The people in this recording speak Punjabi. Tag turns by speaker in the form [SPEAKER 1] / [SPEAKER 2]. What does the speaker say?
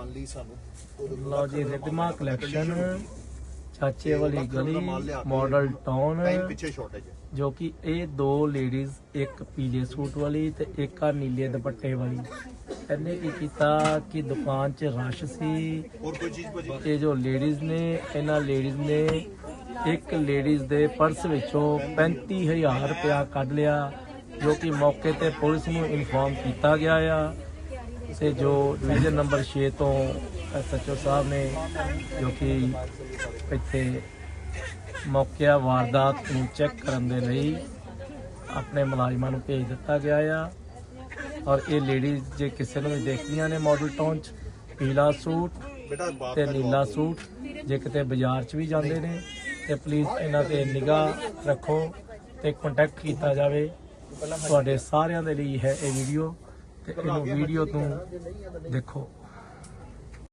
[SPEAKER 1] ਜਾਣ ਲਈ ਸਾਨੂੰ
[SPEAKER 2] ਲਓ ਜੀ ਰਿਦਮਾ ਕਲੈਕਸ਼ਨ ਚਾਚੇ ਵਾਲੀ ਗਲੀ ਮਾਡਲ ਟਾਊਨ
[SPEAKER 1] ਟਾਈਮ ਪਿੱਛੇ ਸ਼ਾਰਟੇਜ
[SPEAKER 2] ਜੋ ਕਿ ਇਹ ਦੋ ਲੇਡੀਜ਼ ਇੱਕ ਪੀਲੇ ਸੂਟ ਵਾਲੀ ਤੇ ਇੱਕ ਆ ਨੀਲੇ ਦੁਪੱਟੇ ਵਾਲੀ। ਇਹਨੇ ਕੀ ਕੀਤਾ ਕਿ ਦੁਕਾਨ 'ਚ ਰਸ਼ ਸੀ।
[SPEAKER 1] ਹੋਰ ਕੋਈ ਚੀਜ਼ ਭਾਜੀ?
[SPEAKER 2] ਇਹ ਜੋ ਲੇਡੀਜ਼ ਨੇ ਇਹਨਾਂ ਲੇਡੀਜ਼ ਨੇ ਇੱਕ ਲੇਡੀਜ਼ ਦੇ ਪਰਸ ਵਿੱਚੋਂ 35000 ਰੁਪਇਆ ਕੱਢ ਲਿਆ ਜੋ ਕਿ ਮੌਕੇ ਤੇ ਪੁਲਿਸ ਨੂੰ ਇਨਫੋਰਮ ਕੀਤਾ ਗਿਆ ਆ। ਤੇ ਜੋ ਡਿਵੀਜ਼ਨ ਨੰਬਰ 6 ਤੋਂ ਐਸਐਚਓ ਸਾਹਿਬ ਨੇ ਜੋ ਕਿ ਇੱਥੇ ਮੌਕਿਆ, ਵਾਰਦਾਤ ਨੂੰ ਚੈੱਕ ਕਰਨ ਦੇ ਲਈ ਆਪਣੇ ਮੁਲਾਜ਼ਮਾਂ ਨੂੰ ਭੇਜ ਦਿੱਤਾ ਗਿਆ ਆ। ਔਰ ਇਹ ਲੇਡੀਜ਼ ਜੇ ਕਿਸੇ ਨੂੰ ਵੀ ਦੇਖਦੀਆਂ ਨੇ ਮਾਡਲ ਟਾਊਨ 'ਚ, ਪੀਲਾ ਸੂਟ
[SPEAKER 1] ਬੇਟਾ ਬਾਪ
[SPEAKER 2] ਤੇ ਨੀਲਾ ਸੂਟ, ਜੇ ਕਿਤੇ ਬਾਜ਼ਾਰ 'ਚ ਵੀ ਜਾਂਦੇ ਨੇ, ਤੇ ਪਲੀਜ਼ ਇਹਨਾਂ ਤੇ ਨਿਗਾਹ ਰੱਖੋ ਤੇ ਕੰਟੈਕਟ ਕੀਤਾ ਜਾਵੇ। ਤੁਹਾਡੇ ਸਾਰਿਆਂ ਦੇ ਲਈ ਹੈ ਇਹ ਵੀਡੀਓ ਤੇ ਇਹਨੂੰ ਵੀਡੀਓ ਤੋਂ ਦੇਖੋ